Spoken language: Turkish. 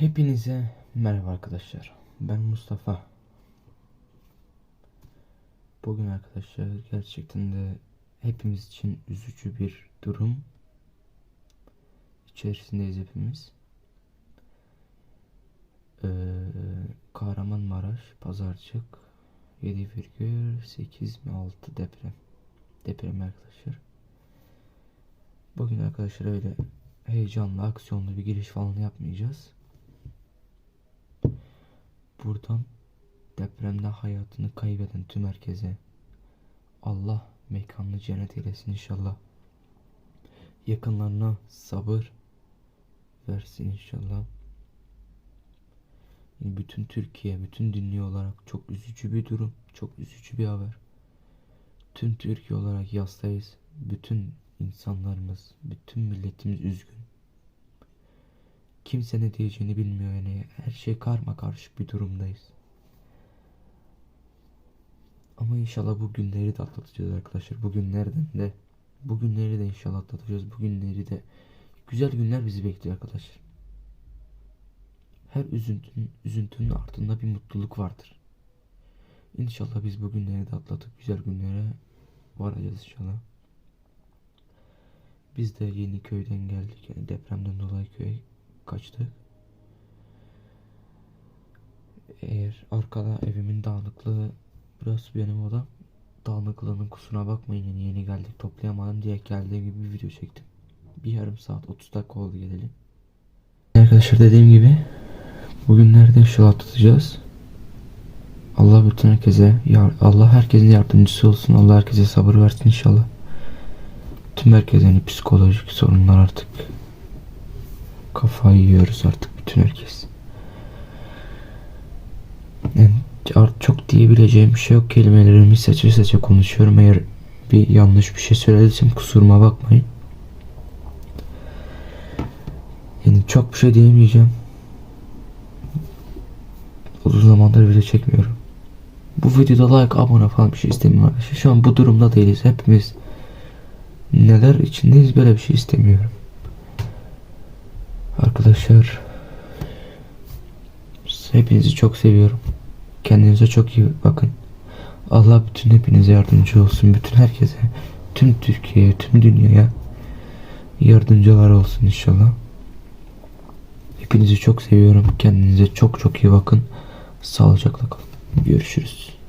Hepinize merhaba arkadaşlar. Ben Mustafa. Bugün arkadaşlar gerçekten de hepimiz için üzücü bir durum içerisindeyiz hepimiz. Ee, Kahramanmaraş, Pazarcık 7,8 mi 6 deprem. Deprem arkadaşlar. Bugün arkadaşlar öyle heyecanlı, aksiyonlu bir giriş falan yapmayacağız. Buradan depremde hayatını kaybeden tüm herkese Allah mekanını cennet eylesin inşallah. Yakınlarına sabır versin inşallah. Bütün Türkiye, bütün dünya olarak çok üzücü bir durum, çok üzücü bir haber. Tüm Türkiye olarak yastayız. Bütün insanlarımız, bütün milletimiz üzgün. Kimse ne diyeceğini bilmiyor yani her şey karma karışık bir durumdayız. Ama inşallah bu günleri de atlatacağız arkadaşlar. Bu günlerden de bu günleri de inşallah atlatacağız. Bu günleri de güzel günler bizi bekliyor arkadaşlar. Her üzüntünün, üzüntünün ardında bir mutluluk vardır. İnşallah biz bu günleri de atlatıp güzel günlere varacağız inşallah. Biz de yeni köyden geldik. Yani depremden dolayı köye kaçtık. Eğer arkada evimin dağınıklığı burası benim odam. Dağınıklığının kusuna bakmayın yani yeni geldik toplayamadım diye geldiğim gibi bir video çektim. Bir yarım saat 30 dakika oldu gelelim. Arkadaşlar dediğim gibi bugünlerde inşallah atlatacağız. Allah bütün herkese Allah herkesin yardımcısı olsun. Allah herkese sabır versin inşallah. Tüm herkes yani psikolojik sorunlar artık kafayı yiyoruz artık bütün herkes. Yani artık çok diyebileceğim bir şey yok. Kelimelerimi seçe seçe konuşuyorum. Eğer bir yanlış bir şey söylediysem kusuruma bakmayın. Yani çok bir şey diyemeyeceğim. Uzun zamandır video çekmiyorum. Bu videoda like, abone falan bir şey istemiyorum. Şu an bu durumda değiliz. Hepimiz neler içindeyiz böyle bir şey istemiyorum. Arkadaşlar hepinizi çok seviyorum. Kendinize çok iyi bakın. Allah bütün hepinize yardımcı olsun. Bütün herkese, tüm Türkiye'ye, tüm dünyaya yardımcılar olsun inşallah. Hepinizi çok seviyorum. Kendinize çok çok iyi bakın. Sağlıcakla kalın. Görüşürüz.